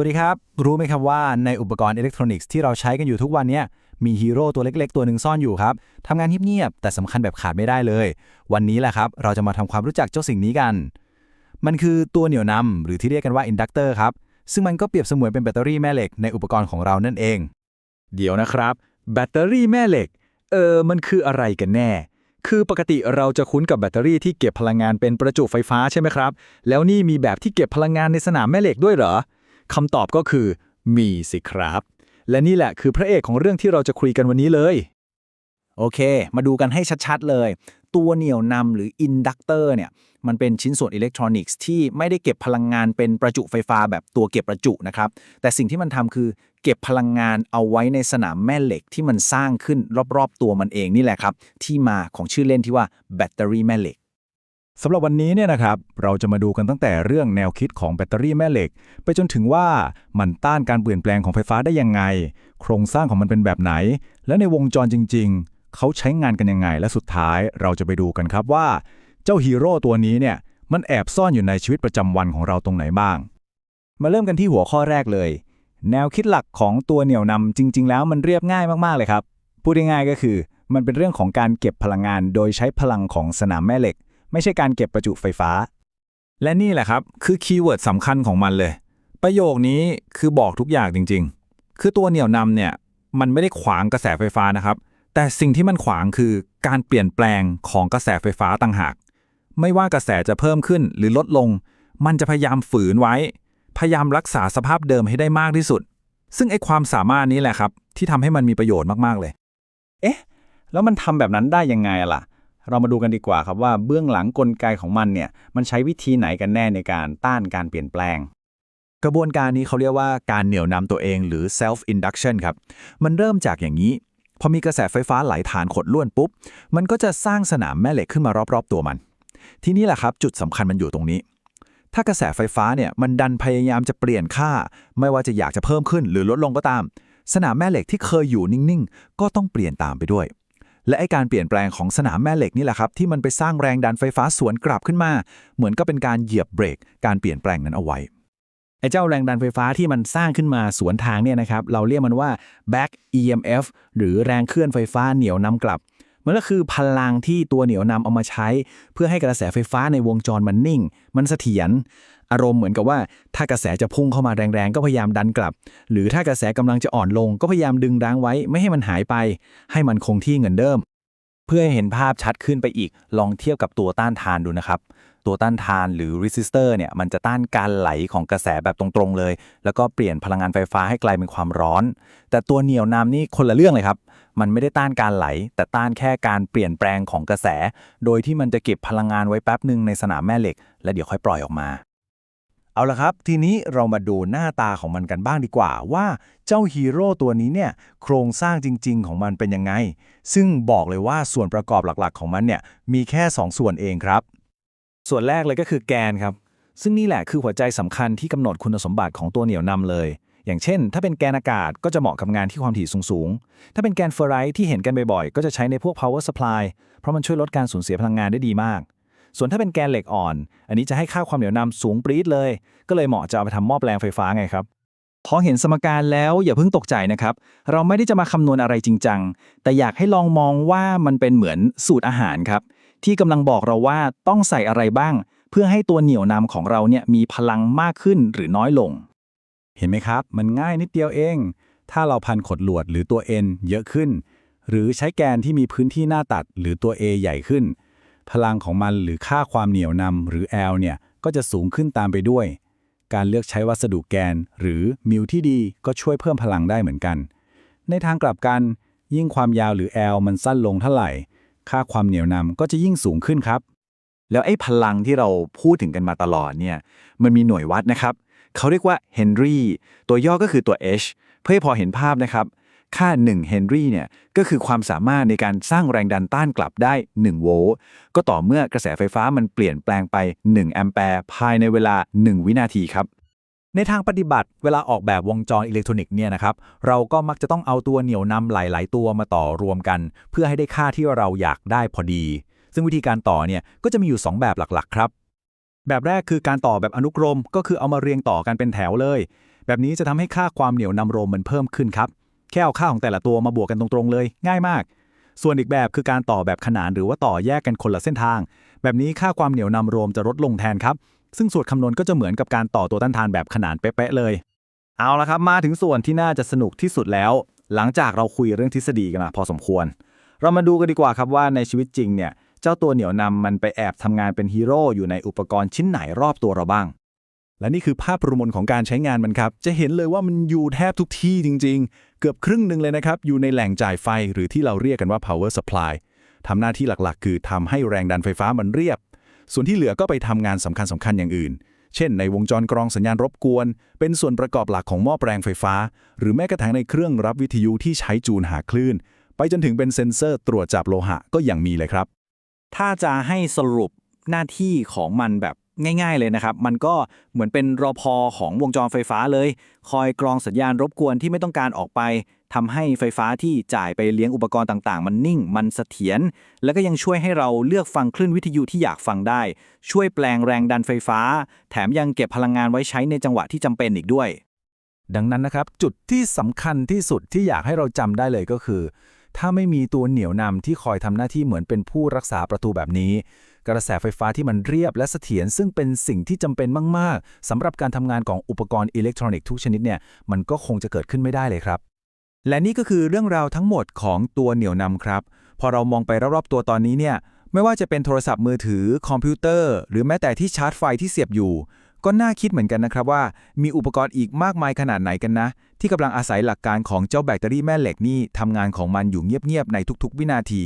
วัสดีครับ รู้ไหมครับว่าในอุปกรณ์อิเล็กทรอนิกส์ที่เราใช้กันอยู่ทุกวันนี้มีฮีโร่ตัวเล็กๆ ตัวหนึ่งซ่อนอยู่ครับทำงานเงียบๆแต่สำคัญแบบขาดไม่ได้เลย วันนี้แหละครับเราจะมาทำความรู้จักเจ้าสิ่งนี้กัน มันคือตัวเหนี่ยวนำหรือที่เรียกกันว่าอินดักเตอร์ครับซึ่งมันก็เปรียบเสมือนเป็นแบตเตอรี่แม่เหล็กในอุปกรณ์ของเรานั่นเอง เดี๋ยวนะครับ แบตเตอรี่แม่เหล็ก เออมันคืออะไรกันแน่ คือปกติเราจะคุ้นกับแบตเตอรี่ที่เก็บพลังงานเป็นประจุไฟฟ้าใช่ไหมครับ แล้วนี่มีแบบที่เก็บพลังงานในสนามแม่เหล็กด้วยเหรอ คำตอบก็คือ มีสิครับ และนี่แหละคือพระเอกของเรื่องที่เราจะคุยกันวันนี้เลย โอเค มาดูกันให้ชัดๆเลย ตัวเหนี่ยวนำหรืออินดักเตอร์เนี่ย มันเป็นชิ้นส่วนอิเล็กทรอนิกส์ที่ไม่ได้เก็บพลังงานเป็นประจุไฟฟ้าแบบตัวเก็บประจุนะครับ แต่สิ่งที่มันทำคือเก็บพลังงานเอาไว้ในสนามแม่เหล็กที่มันสร้างขึ้นรอบๆ ตัวมันเองนี่แหละครับ ที่มาของชื่อเล่นที่ว่าแบตเตอรี่แม่เหล็ก สำหรับวันนี้เนี่ยนะครับ เราจะมาดูกันตั้งแต่เรื่องแนวคิดของแบตเตอรี่แม่เหล็ก ไปจนถึงว่ามันต้านการเปลี่ยนแปลงของไฟฟ้าได้ยังไง โครงสร้างของมันเป็นแบบไหน และในวงจรจริง ๆ เขาใช้งานกันยังไง และสุดท้ายเราจะไปดูกันครับว่า เจ้าฮีโร่ตัวนี้เนี่ยมันแอบซ่อนอยู่ในชีวิตประจำวันของเราตรงไหนบ้าง มาเริ่มกันที่หัวข้อแรกเลย แนวคิดหลักของตัวเหนี่ยวนำจริง ๆ แล้วมันเรียบง่ายมากๆเลยครับพูดง่ายๆก็คือ มันเป็นเรื่องของการเก็บพลังงานโดยใช้พลังของสนามแม่เหล็ก ไม่ใช่การเก็บประจุไฟฟ้า และนี่แหละครับ คือคีย์เวิร์ดสำคัญของมันเลย ประโยคนี้คือบอกทุกอย่างจริง ๆ คือตัวเหนี่ยวนำเนี่ย มันไม่ได้ขวางกระแสไฟฟ้านะครับ แต่สิ่งที่มันขวางคือการเปลี่ยนแปลงของกระแสไฟฟ้าต่างหาก ไม่ว่ากระแสจะเพิ่มขึ้นหรือลดลง มันจะพยายามฝืนไว้ พยายามรักษาสภาพเดิมให้ได้มากที่สุด ซึ่งไอ้ความสามารถนี้แหละครับ ที่ทำให้มันมีประโยชน์มากๆเลย เอ๊ะ แล้วมันทำแบบนั้นได้ยังไงล่ะ เรามาดูกันดีกว่าครับว่าเบื้องหลังกลไกของมันเนี่ยมันใช้วิธีไหนกันแน่ในการต้านการเปลี่ยนแปลง กระบวนการนี้เขาเรียกว่าการเหนี่ยวนำตัวเองหรือ self induction ครับมันเริ่มจากอย่างนี้ พอมีกระแสไฟฟ้าไหลฐานขดล้วนปุ๊บ มันก็จะสร้างสนามแม่เหล็กขึ้นมารอบๆตัวมัน ทีนี้แหละครับจุดสำคัญมันอยู่ตรงนี้ถ้ากระแสไฟฟ้าเนี่ยมันดันพยายามจะเปลี่ยนค่า ไม่ว่าจะอยากจะเพิ่มขึ้นหรือลดลงก็ตาม สนามแม่เหล็กที่เคยอยู่นิ่ง ๆ ก็ต้องเปลี่ยนตามไปด้วย และไอการเปลี่ยนแปลงของสนามแม่เหล็กนี่แหละครับที่มันไปสร้างแรงดันไฟฟ้าสวนกลับขึ้นมา เหมือนก็เป็นการเหยียบเบรก การเปลี่ยนแปลงนั้นเอาไว้ไอ้เจ้าแรงดันไฟฟ้าที่มันสร้างขึ้นมาสวนทางเนี่ยนะครับ เราเรียกมันว่า back EMF หรือแรงเคลื่อนไฟฟ้าเหนี่ยวนำกลับ มันก็คือพลังที่ตัวเหนียวนำเอามาใช้ เพื่อให้กระแสไฟฟ้าในวงจรมันนิ่ง มันเสถียรอารมณ์เหมือนกับว่าถ้ากระแสจะพุ่งเข้ามาแรงๆ ก็พยายามดันกลับ หรือถ้ากระแสกำลังจะอ่อนลง ก็พยายามดึงรั้งไว้ไม่ให้มันหายไป ให้มันคงที่เหมือนเดิม เพื่อให้เห็นภาพชัดขึ้นไปอีก ลองเทียบกับตัวต้านทานดูนะครับ ตัวต้านทานหรือ resistor เนี่ยมันจะต้านการไหลของกระแสแบบตรงๆเลย แล้วก็เปลี่ยนพลังงานไฟฟ้าให้กลายเป็นความร้อน แต่ตัวเหนี่ยวนำนี่คนละเรื่องเลยครับ มันไม่ได้ต้านการไหล แต่ต้านแค่การเปลี่ยนแปลงของกระแส โดยที่มันจะเก็บพลังงานไว้แป๊บหนึ่งในสนามแม่เหล็ก แล้วเดี๋ยวค่อยปล่อยออกมา เอาละครับ ทีนี้เรามาดูหน้าตาของมันกันบ้างดีกว่า ว่าเจ้าฮีโร่ตัวนี้เนี่ยโครงสร้างจริง ๆ ของมันเป็นยังไง ซึ่งบอกเลยว่าส่วนประกอบหลักๆ ของมันเนี่ยมีแค่ 2 ส่วนเองครับ ส่วนแรกเลยก็คือแกนครับ ซึ่งนี่แหละคือหัวใจสำคัญที่กำหนดคุณสมบัติของตัวเหนี่ยวนำเลย อย่างเช่น ถ้าเป็นแกนอากาศก็จะเหมาะกับงานที่ความถี่สูงๆ ถ้าเป็นแกนเฟอร์ไรท์ที่เห็นกันบ่อยๆ ก็จะใช้ในพวก power supply เพราะมันช่วยลดการสูญเสียพลังงานได้ดีมาก ส่วนถ้าเป็นแกนเหล็กอ่อน อันนี้จะให้ค่าความเหนียวนำสูงปรี๊ดเลย ก็เลยเหมาะจะเอาไปทำหม้อแปลงไฟฟ้าไงครับพอเห็นสมการแล้วอย่าเพิ่งตกใจนะครับ เราไม่ได้จะมาคำนวณอะไรจริงจัง แต่อยากให้ลองมองว่ามันเป็นเหมือนสูตรอาหารครับ ที่กำลังบอกเราว่าต้องใส่อะไรบ้าง เพื่อให้ตัวเหนี่ยวนำของเราเนี่ยมีพลังมากขึ้นหรือน้อยลง เห็นไหมครับ มันง่ายนิดเดียวเอง ถ้าเราพันขดลวดหรือตัว N เยอะขึ้น หรือใช้แกนที่มีพื้นที่หน้าตัดหรือตัว A ใหญ่ขึ้น พลังของมันหรือค่าความเหนี่ยวนำหรือ L เนี่ยก็จะสูงขึ้นตามไปด้วย การเลือกใช้วัสดุแกน หรือมิวที่ดีก็ช่วยเพิ่มพลังได้เหมือนกัน ในทางกลับกัน ยิ่งความยาวหรือ L มันสั้นลงเท่าไหร่ ค่าความเหนี่ยวนำก็จะยิ่งสูงขึ้นครับ แล้วไอ้พลังที่เราพูดถึงกันมาตลอดเนี่ยมันมีหน่วยวัดนะครับ เขาเรียกว่าเฮนรี่ตัวย่อก็คือตัว H เพื่อให้พอเห็นภาพนะครับ ค่า1เฮนรี่เนี่ยก็คือความสามารถในการสร้างแรงดันต้านกลับได้ 1 โวลต์ก็ต่อเมื่อกระแสไฟฟ้ามันเปลี่ยนแปลงไป 1 แอมแปร์ภายในเวลา 1 วินาทีครับ ในทางปฏิบัติ เวลาออกแบบวงจรอิเล็กทรอนิกส์เนี่ยนะครับ เราก็มักจะต้องเอาตัวเหนี่ยวนำหลาย ๆ ตัวมาต่อรวมกัน เพื่อให้ได้ค่าที่เราอยากได้พอดี ซึ่งวิธีการต่อเนี่ยก็จะมีอยู่ 2 แบบหลัก ๆ ครับ แบบแรกคือการต่อแบบอนุกรม ก็คือเอามาเรียงต่อกันเป็นแถวเลย แบบนี้จะทำให้ค่าความเหนี่ยวนำโรมมันเพิ่มขึ้นครับ แค่เอาค่าของแต่ละตัวมาบวกกันตรง ๆ เลย ง่ายมาก ส่วนอีกแบบคือการต่อแบบขนานหรือว่าต่อแยกกันคนละเส้นทาง แบบนี้ค่าความเหนี่ยวนำโรมจะลดลงแทนครับ ซึ่งสูตรคำนวณก็จะเหมือนกับการต่อตัวต้านทานแบบขนานเป๊ะๆเลย เอาละครับมาถึงส่วนที่น่าจะสนุกที่สุดแล้ว หลังจากเราคุยเรื่องทฤษฎีกันมาพอสมควร เรามาดูกันดีกว่าครับว่าในชีวิตจริงเนี่ยเจ้าตัวเหนียวนำมันไปแอบทำงานเป็นฮีโร่อยู่ในอุปกรณ์ชิ้นไหนรอบตัวเราบ้าง และนี่คือภาพประมวลของการใช้งานมันครับ จะเห็นเลยว่ามันอยู่แทบทุกที่จริง ๆ เกือบครึ่งหนึ่งเลยนะครับ อยู่ในแหล่งจ่ายไฟหรือที่เราเรียกกันว่า power supply ทำหน้าที่หลักๆ คือทำให้แรงดันไฟฟ้ามันเรียบ ส่วนที่เหลือก็ไปทำงานสำคัญสำคัญๆอย่างอื่น เช่นในวงจรกรองสัญญาณรบกวน เป็นส่วนประกอบหลักของหม้อแปลงไฟฟ้า หรือแม้กระทั่งในเครื่องรับวิทยุที่ใช้จูนหาคลื่น ไปจนถึงเป็นเซ็นเซอร์ตรวจจับโลหะก็ยังมีเลยครับ ถ้าจะให้สรุปหน้าที่ของมันแบบง่าย ๆ เลยนะครับ มันก็เหมือนเป็นรอพอของวงจรไฟฟ้าเลย คอยกรองสัญญาณรบกวนที่ไม่ต้องการออกไป ทำให้ไฟฟ้าที่จ่ายไปเลี้ยงอุปกรณ์ต่างๆ มันนิ่ง มันเสถียร แล้วก็ยังช่วยให้เราเลือกฟังคลื่นวิทยุที่อยากฟังได้ ช่วยแปลงแรงดันไฟฟ้า แถมยังเก็บพลังงานไว้ใช้ในจังหวะที่จำเป็นอีกด้วย ดังนั้นนะครับ จุดที่สำคัญที่สุดที่อยากให้เราจำได้เลยก็คือ ถ้าไม่มีตัวเหนี่ยวนำที่คอยทำหน้าที่เหมือนเป็นผู้รักษาประตูแบบนี้ กระแสไฟฟ้าที่มันเรียบและเสถียรซึ่งเป็นสิ่งที่จำเป็นมาก ๆสำหรับการทำงานของอุปกรณ์อิเล็กทรอนิกส์ทุกชนิดเนี่ยมันก็คงจะเกิดขึ้นไม่ได้เลยครับ และนี่ก็คือเรื่องราวทั้งหมดของตัวเหนี่ยวนำครับ พอเรามองไปรอบๆตัวตอนนี้เนี่ย ไม่ว่าจะเป็นโทรศัพท์มือถือ คอมพิวเตอร์ หรือแม้แต่ที่ชาร์จไฟที่เสียบอยู่ ก็น่าคิดเหมือนกันนะครับว่า มีอุปกรณ์อีกมากมายขนาดไหนกันนะ ที่กำลังอาศัยหลักการของเจ้าแบตเตอรี่แม่เหล็กนี่ทำงานของมันอยู่เงียบๆในทุกๆ วินาที